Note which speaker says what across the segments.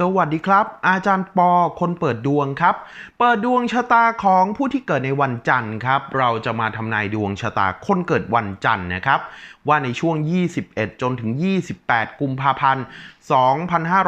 Speaker 1: สวัสดีครับ อาจารย์ปอคนเปิดดวงครับ เปิดดวงชะตาของผู้ที่เกิดในวันจันทร์ครับ เราจะมาทำนายดวงชะตาคนเกิดวันจันทร์นะครับ ว่าในช่วง 21 จนถึง 28 กุมภาพันธ์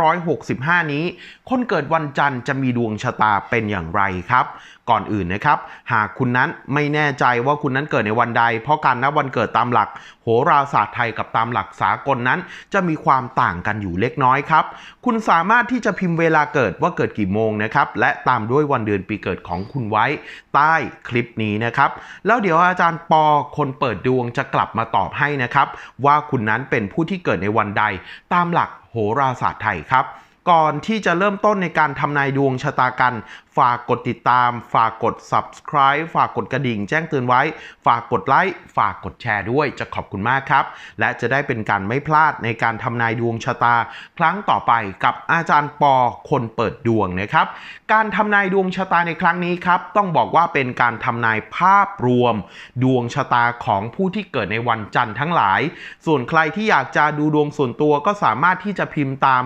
Speaker 1: 2565 นี้ คนเกิดวันจันทร์จะมีดวงชะตาเป็นอย่างไรครับ ก่อนอื่นนะครับ หากคุณนั้นไม่แน่ใจว่าคุณนั้นเกิดในวันใด เพราะการนับวันเกิดตามหลัก โหราศาสตร์ไทยกับตามหลักสากลนั้น จะมีความต่างกันอยู่เล็กน้อยครับ คุณสามารถที่จะพิมพ์เวลาเกิดว่าเกิดกี่โมงนะครับ และตามด้วยวันเดือนปีเกิดของคุณไว้ใต้คลิปนี้นะครับ แล้วเดี๋ยวอาจารย์ปอคนเปิดดวงจะกลับมาตอบให้นะครับ ว่าคุณนั้นเป็นผู้ที่เกิดในวันใด ตามหลักโหราศาสตร์ไทยครับ ก่อนที่จะเริ่มต้นในการทำนายดวงชะตากัน ฝากกดติดตาม ฝากกด subscribe ฝากกดกระดิ่ง แจ้งเตือนไว้ ฝากกดไลค์ ฝากกดแชร์ด้วย จะขอบคุณมากครับ และจะได้เป็นการไม่พลาดในการทำนายดวงชะตา ครั้งต่อไปกับอาจารย์ปอคนเปิดดวงนะครับ การทำนายดวงชะตาในครั้งนี้ครับ ต้องบอกว่าเป็นการทำนายภาพรวม ดวงชะตาของผู้ที่เกิดในวันจันทร์ทั้งหลาย ส่วนใครที่อยากจะดูดวงส่วนตัวก็สามารถที่จะพิมพ์ตาม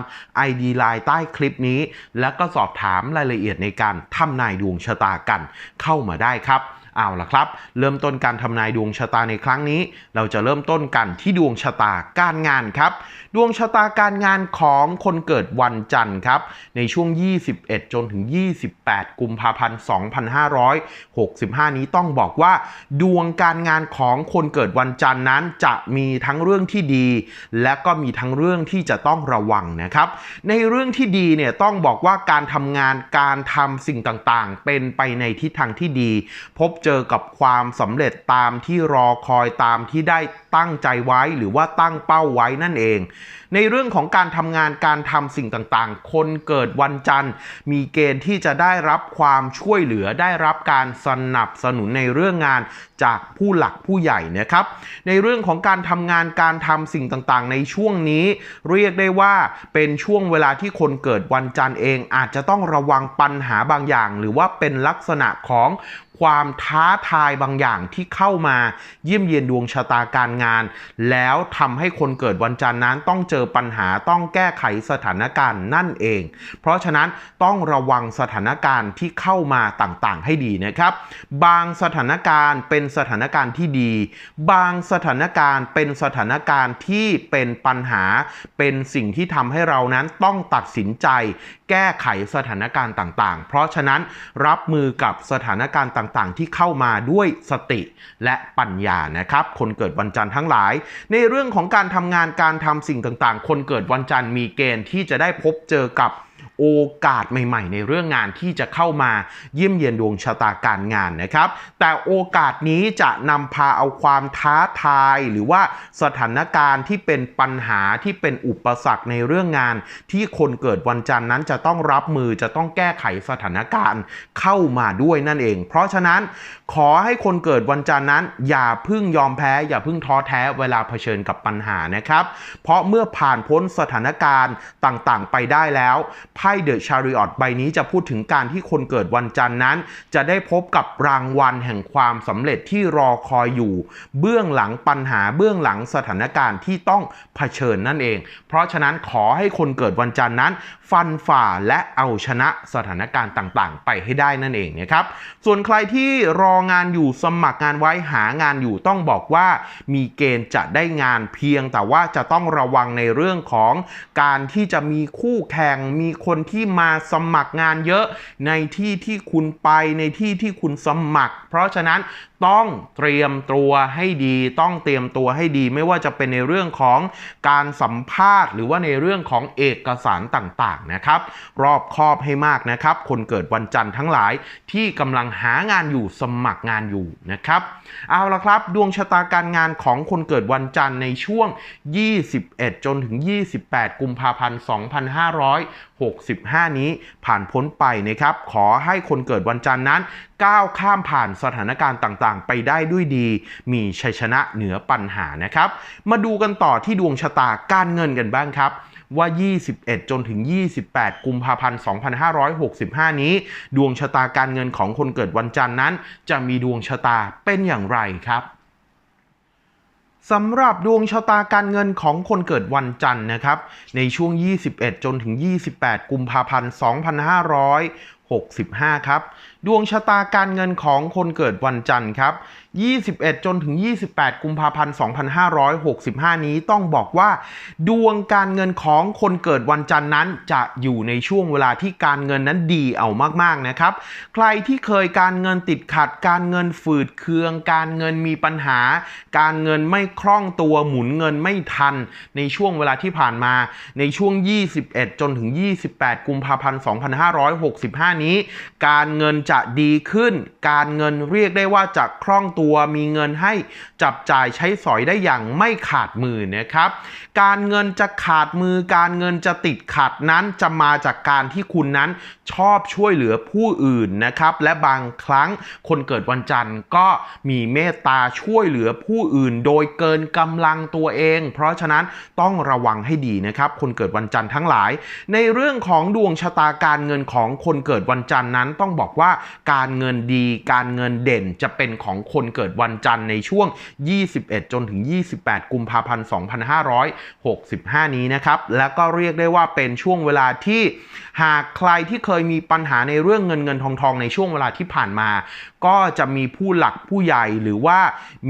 Speaker 1: ID ไลน์ใต้คลิปนี้ แล้วก็สอบถามรายละเอียดในการทำนายดวงชะตากันเข้ามาได้ครับ เอาล่ะครับ เริ่มต้นการทำนายดวงชะตาในครั้งนี้ เราจะเริ่มต้นกันที่ดวงชะตาการงานครับ ดวงชะตาการงานของคนเกิดวันจันทร์ครับ ในช่วง 21 จนถึง 28 กุมภาพันธ์ 2565 นี้ต้องบอกว่า ดวงการงานของคนเกิดวันจันทร์นั้นจะมีทั้งเรื่องที่ดี และก็มีทั้งเรื่องที่จะต้องระวังนะครับ ในเรื่องที่ดีเนี่ยต้องบอกว่าการทำงานการทำสิ่งต่างๆ เป็นไปในทิศทางที่ดี พบเจอกับความสำเร็จตามที่รอคอยตามที่ได้ ตั้งใจไว้หรือว่าตั้งเป้าไว้นั่นเอง ในเรื่องของการทำงานการทำสิ่งต่างๆ คนเกิดวันจันทร์ มีเกณฑ์ที่จะได้รับความช่วยเหลือได้รับการสนับสนุนในเรื่องงานจากผู้หลักผู้ใหญ่นะครับ ในเรื่องของการทำงานการทำสิ่งต่างๆ ในช่วงนี้ เรียกได้ว่าเป็นช่วงเวลาที่คนเกิดวันจันทร์เอง อาจจะต้องระวังปัญหาบางอย่าง หรือว่าเป็นลักษณะของความท้าทายบางอย่างที่เข้ามาเยี่ยมเยียนดวงชะตาการงานแล้วทำให้คนเกิดวันจันทร์นั้นต้องเจอปัญหาต้องแก้ไขสถานการณ์นั่นเอง เพราะฉะนั้นต้องระวังสถานการณ์ที่เข้ามาต่างๆ ให้ดีนะครับ บางสถานการณ์เป็นสถานการณ์ที่ดี บางสถานการณ์เป็นสถานการณ์ที่เป็นปัญหา เป็นสิ่งที่ทำให้เรานั้นต้องตัดสินใจ แก้ไขสถานการณ์ต่างๆ เพราะฉะนั้นรับมือกับสถานการณ์ต่างๆ ที่เข้ามาด้วยสติและปัญญานะครับ คนเกิดวันจันทร์ทั้งหลาย ในเรื่องของการทำงานการทำสิ่งต่างๆ คนเกิดวันจันทร์มีเกณฑ์ที่จะได้พบเจอกับ โอกาสใหม่ ๆ ในเรื่องงานที่จะเข้ามาเยี่ยมเยียนดวงชะตาการงานนะครับ แต่โอกาสนี้จะนำพาเอาความท้าทายหรือว่าสถานการณ์ที่เป็นปัญหาที่เป็นอุปสรรคในเรื่องงาน ที่คนเกิดวันจันทร์นั้นจะต้องรับมือจะต้องแก้ไขสถานการณ์เข้ามาด้วยนั่นเอง เพราะฉะนั้นขอให้คนเกิดวันจันทร์นั้น อย่าพึ่งยอมแพ้ อย่าพึ่งท้อแท้เวลาเผชิญกับปัญหานะครับ เพราะเมื่อผ่านพ้นสถานการณ์ต่างๆ ไปได้แล้วพ่เดอะชาริออตใบนี้จะพูดถึงการที่คนเกิดวันจันทร์นั้น จะได้พบกับรางวัลแห่งความสำเร็จที่รอคอยอยู่ เบื้องหลังปัญหาเบื้องหลังสถานการณ์ที่ต้องเผชิญนั่นเอง เพราะฉะนั้นขอให้คนเกิดวันจันทร์นั้น ฟันฝ่าและเอาชนะสถานการณ์ต่างๆ ไปให้ได้นั่นเองนะครับส่วนใครที่รองานอยู่สมัครงานไว้หางานอยู่ต้องบอกว่า มีเกณฑ์จะได้งานเพียง แต่ว่าจะต้องระวังในเรื่องของการที่จะมีคู่แข่งมีคนนที่มาสมัครงานเยอะในที่ที่คุณไปในที่ที่คุณสมัคร เพราะฉะนั้น ต้องเตรียมตัวให้ดี ต้องเตรียมตัวให้ดี ไม่ว่าจะเป็นในเรื่องของการสัมภาษณ์ หรือว่าในเรื่องของเอกสารต่างๆนะครับ รอบคอบให้มากนะครับ คนเกิดวันจันทร์ทั้งหลายที่กำลังหางานอยู่สมัครงานอยู่นะครับ เอาละครับ ดวงชะตาการงานของคนเกิดวันจันทร์ในช่วง 21 จนถึง 28 กุมภาพันธ์ 2565 นี้ผ่านพ้นไปนะครับ ขอให้คนเกิดวันจันทร์นั้นก้าวข้ามผ่านสถานการณ์ต่างๆ ไปได้ด้วยดี มีชัยชนะเหนือปัญหานะครับ มาดูกันต่อที่ดวงชะตาการเงินกันบ้างครับว่า 21 จนถึง 28 กุมภาพันธ์ 2565 นี้ ดวงชะตาการเงินของคนเกิดวันจันทร์นั้น จะมีดวงชะตาเป็นอย่างไรครับสำหรับดวงชะตาการเงินของคนเกิดวันจันทร์นะครับ ในช่วง 21 จนถึง 28 กุมภาพันธ์2565 ครับ ดวงชะตาการเงินของคนเกิดวันจันทร์ครับ 21 จนถึง 28 กุมภาพันธ์ 2565 นี้ต้องบอกว่า ดวงการเงินของคนเกิดวันจันทร์นั้น จะอยู่ในช่วงเวลาที่การเงินนั้นดีเอามากๆนะครับ ใครที่เคยการเงินติดขัด การเงินฝืดเคือง การเงินมีปัญหา การเงินไม่คล่องตัวหมุนเงินไม่ทัน ในช่วงเวลาที่ผ่านมา ในช่วง 21 จนถึง 28 กุมภาพันธ์ 2565นี้ การเงินจะดีขึ้น การเงินเรียกได้ว่าจะคล่องตัวมีเงินให้จับจ่ายใช้สอยได้อย่างไม่ขาดมือนะครับ การเงินจะขาดมือ การเงินจะติดขัดนั้นจะมาจากการที่คุณนั้นชอบช่วยเหลือผู้อื่นนะครับและบางครั้งคนเกิดวันจันทร์ก็มีเมตตาช่วยเหลือผู้อื่น โดยเกินกำลังตัวเอง เพราะฉะนั้นต้องระวังให้ดีนะครับ คนเกิดวันจันทร์ทั้งหลาย ในเรื่องของดวงชะตาการเงินของคนเกิดดวันจันทร์นั้นต้องบอกว่าการเงินดีการเงินเด่นจะเป็นของคนเกิดวันจันทร์ในช่วง 21 จนถึง 28 กุมภาพันธ์ 2565 นี้นะครับ แล้วก็เรียกได้ว่าเป็นช่วงเวลาที่หากใครที่เคยมีปัญหาในเรื่องเงินเงินทองทองในช่วงเวลาที่ผ่านมา ก็จะมีผู้หลักผู้ใหญ่หรือว่า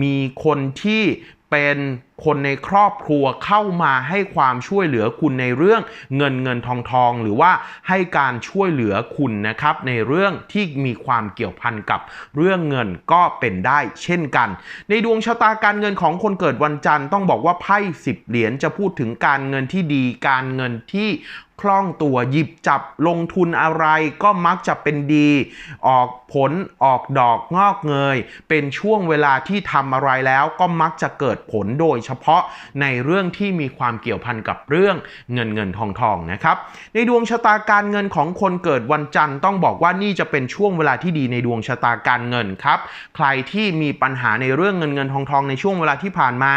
Speaker 1: มีคนที่เป็นคนในครอบครัวเข้ามาให้ความช่วยเหลือคุณในเรื่องเงินเงินทองทอง หรือว่าให้การช่วยเหลือคุณนะครับในเรื่องที่มีความเกี่ยวพันกับเรื่องเงินก็เป็นได้เช่นกัน ในดวงชะตาการเงินของคนเกิดวันจันทร์ต้องบอกว่าไพ่สิบเหรียญจะพูดถึงการเงินที่ดีการเงินที่คล่องตัวหยิบจับลงทุนอะไรก็มักจะเป็นดี ออกผลออกดอกงอกเงย เป็นช่วงเวลาที่ทำอะไรแล้วก็มักจะเกิดผลโดยเฉพาะในเรื่องที่มีความเกี่ยวพันกับเรื่องเงินเงินทองทองนะครับ ในดวงชะตาการเงินของคนเกิดวันจันทร์ต้องบอกว่านี่จะเป็นช่วงเวลาที่ดีในดวงชะตาการเงินครับ ใครที่มีปัญหาในเรื่องเงินเงินทองทองในช่วงเวลาที่ผ่านมา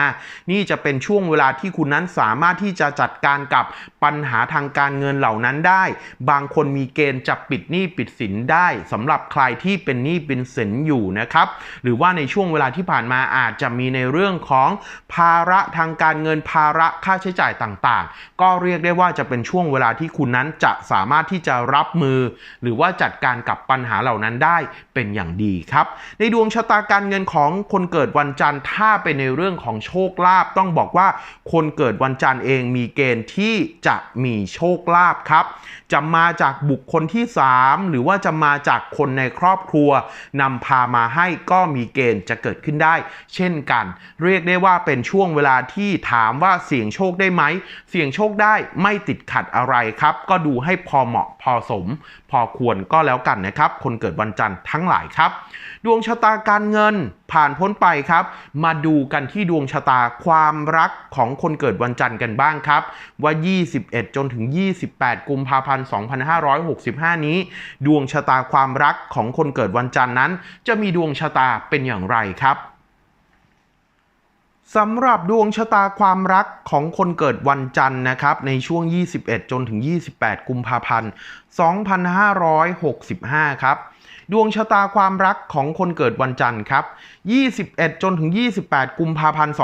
Speaker 1: นี่จะเป็นช่วงเวลาที่คุณนั้นสามารถที่จะจัดการกับปัญหาทางการเงินเหล่านั้นได้ บางคนมีเกณฑ์จะปิดหนี้ปิดสินได้สำหรับใครที่เป็นหนี้เป็นสินอยู่นะครับ หรือว่าในช่วงเวลาที่ผ่านมาอาจจะมีในเรื่องของภาาระทางการเงินภาระค่าใช้จ่ายต่างๆ ก็เรียกได้ว่าจะเป็นช่วงเวลาที่คุณนั้นจะสามารถที่จะรับมือ หรือว่าจัดการกับปัญหาเหล่านั้นได้เป็นอย่างดีครับ ในดวงชะตาการเงินของคนเกิดวันจันทร์ถ้าเป็นในเรื่องของโชคลาภต้องบอกว่าคนเกิดวันจันทร์เองมีเกณฑ์ที่จะมีโชคลาภครับ จะมาจากบุคคลที่ 3 หรือว่าจะมาจากคนในครอบครัวนำพามาให้ก็มีเกณฑ์จะเกิดขึ้นได้ เช่นกัน เรียกได้ว่าเป็นช่วงเวลาที่ถามว่าเสี่ยงโชคได้ไหม เสี่ยงโชคได้ไม่ติดขัดอะไรครับ ก็ดูให้พอเหมาะพอสม พอควรก็แล้วกันนะครับ คนเกิดวันจันทร์ทั้งหลายครับ ดวงชะตาการเงินผ่านพ้นไปครับ มาดูกันที่ดวงชะตาความรักของคนเกิดวันจันทร์กันบ้างครับ ว่า 21 จนถึง 28 กุมภาพันธ์ 2565 นี้ ดวงชะตาความรักของคนเกิดวันจันทร์นั้น จะมีดวงชะตาเป็นอย่างไรครับ สำหรับดวงชะตาความรักของคนเกิดวันจันทร์นะครับ ในช่วง 21 จนถึง 28 กุมภาพันธ์ 2565 ครับ ดวงชะตาความรักของคนเกิดวันจันทร์ครับ 21 จนถึง 28 กุมภาพันธ์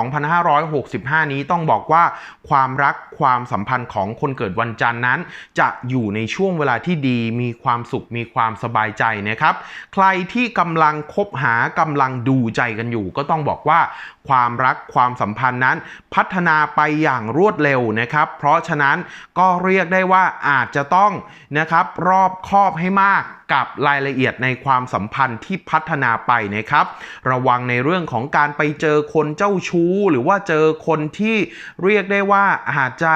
Speaker 1: 2565 นี้ต้องบอกว่าความรักความสัมพันธ์ของคนเกิดวันจันทร์นั้น จะอยู่ในช่วงเวลาที่ดี มีความสุข มีความสบายใจนะครับ ใครที่กำลังคบหากำลังดูใจกันอยู่ ก็ต้องบอกว่าความรักความสัมพันธ์นั้น พัฒนาไปอย่างรวดเร็วนะครับ เพราะฉะนั้นก็เรียกได้ว่าอาจจะต้องนะครับรอบคอบให้มากกับรายละเอียดในความสัมพันธ์ที่พัฒนาไปนะครับ ระวังในเรื่องของการไปเจอคนเจ้าชู้ หรือว่าเจอคนที่เรียกได้ว่าอาจจะ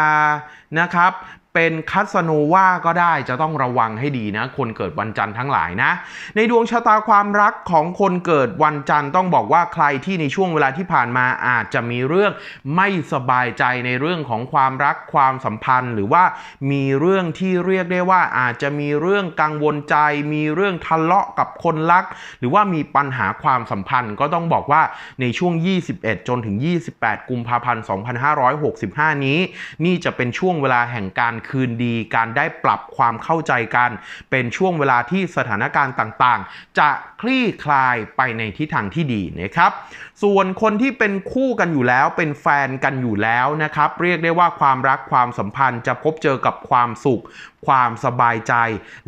Speaker 1: นะครับ เป็นคัสโนวาก็ได้จะต้องระวังให้ดีนะ คนเกิดวันจันทร์ทั้งหลายนะ ในดวงชะตาความรักของคนเกิดวันจันทร์ต้องบอกว่าใครที่ในช่วงเวลาที่ผ่านมาอาจจะมีเรื่องไม่สบายใจในเรื่องของความรักความสัมพันธ์ หรือว่ามีเรื่องที่เรียกได้ว่าอาจจะมีเรื่องกังวลใจ มีเรื่องทะเลาะกับคนรัก หรือว่ามีปัญหาความสัมพันธ์ ก็ต้องบอกว่าในช่วง 21 จนถึง 28 กุมภาพันธ์ 2565 นี้ นี่จะเป็นช่วงเวลาแห่งการคืนดี การได้ปรับความเข้าใจกัน เป็นช่วงเวลาที่สถานการณ์ต่างๆ จะคลี่คลายไปในทิศทางที่ดีนะครับ ส่วนคนที่เป็นคู่กันอยู่แล้ว เป็นแฟนกันอยู่แล้วนะครับ เรียกได้ว่าความรักความสัมพันธ์จะพบเจอกับความสุขความสบายใจ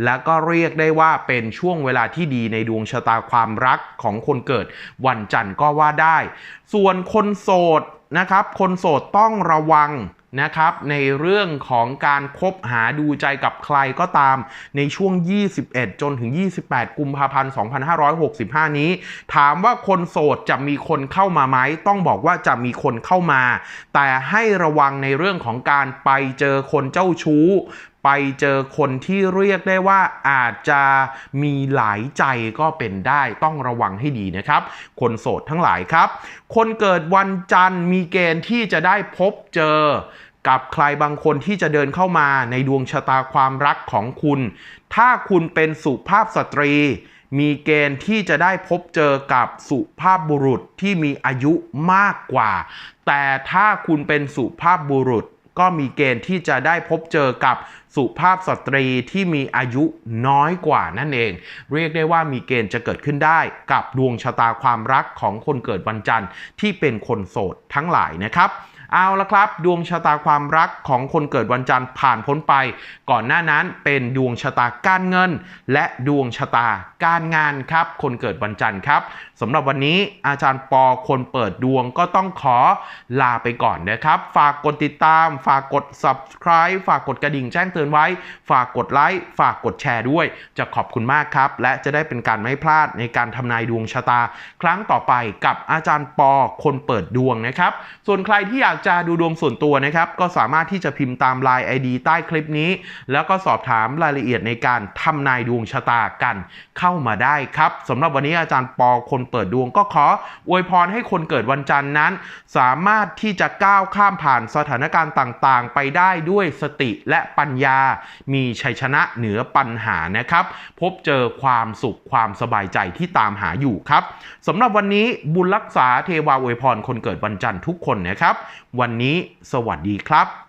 Speaker 1: และก็เรียกได้ว่าเป็นช่วงเวลาที่ดีในดวงชะตาความรักของคนเกิดวันจันทร์ก็ว่าได้ ส่วนคนโสดนะครับ คนโสดต้องระวัง นะครับในเรื่องของการคบหาดูใจกับใครก็ตามในช่วง 21 จนถึง 28 กุมภาพันธ์ 2565 นี้ ถามว่าคนโสดจะมีคนเข้ามาไหม ต้องบอกว่าจะมีคนเข้ามา แต่ให้ระวังในเรื่องของการไปเจอคนเจ้าชู้ ไปเจอคนที่เรียกได้ว่าอาจจะมีหลายใจก็เป็นได้ต้องระวังให้ดีนะครับ คนโสดทั้งหลายครับ คนเกิดวันจันทร์มีเกณฑ์ที่จะได้พบเจอกับใครบางคนที่จะเดินเข้ามาในดวงชะตาความรักของคุณ ถ้าคุณเป็นสุภาพสตรี มีเกณฑ์ที่จะได้พบเจอกับสุภาพบุรุษที่มีอายุมากกว่า แต่ถ้าคุณเป็นสุภาพบุรุษ ก็มีเกณฑ์ที่จะได้พบเจอกับสุภาพสตรีที่มีอายุน้อยกว่านั่นเอง เรียกได้ว่ามีเกณฑ์จะเกิดขึ้นได้กับดวงชะตาความรักของคนเกิดวันจันทร์ที่เป็นคนโสดทั้งหลายนะครับ เอาละครับ ดวงชะตาความรักของคนเกิดวันจันทร์ผ่านพ้นไป ก่อนหน้านั้นเป็นดวงชะตาการเงิน และดวงชะตาการงานครับ คนเกิดวันจันทร์ครับสำหรับวันนี้อาจารย์ปอคนเปิดดวงก็ต้องขอลาไปก่อนนะครับ ฝากกดติดตาม ฝากกด subscribe ฝากกดกระดิ่งแจ้งเตือนไว้ ฝากกดไลค์ฝากกดแชร์ด้วย จะขอบคุณมากครับ และจะได้เป็นการไม่พลาดในการทำนายดวงชะตา ครั้งต่อไปกับอาจารย์ปอคนเปิดดวงนะครับ ส่วนใครที่อยากจะดูดวงส่วนตัวนะครับ ก็สามารถที่จะพิมพ์ตาม Line ID ใต้คลิปนี้ แล้วก็สอบถามรายละเอียดในการทำนายดวงชะตากันเข้ามาได้ครับสำหรับวันนี้อาจารย์ปอคนเปิดดวงก็ขออวยพรให้คนเกิดวันจันทร์นั้น สามารถที่จะก้าวข้ามผ่านสถานการณ์ต่างๆ ไปได้ด้วยสติและปัญญา มีชัยชนะเหนือปัญหานะครับ พบเจอความสุขความสบายใจที่ตามหาอยู่ครับสำหรับวันนี้บุญรักษาเทวาอวยพรคนเกิดวันจันทร์ทุกคนนะครับวันนี้สวัสดีครับ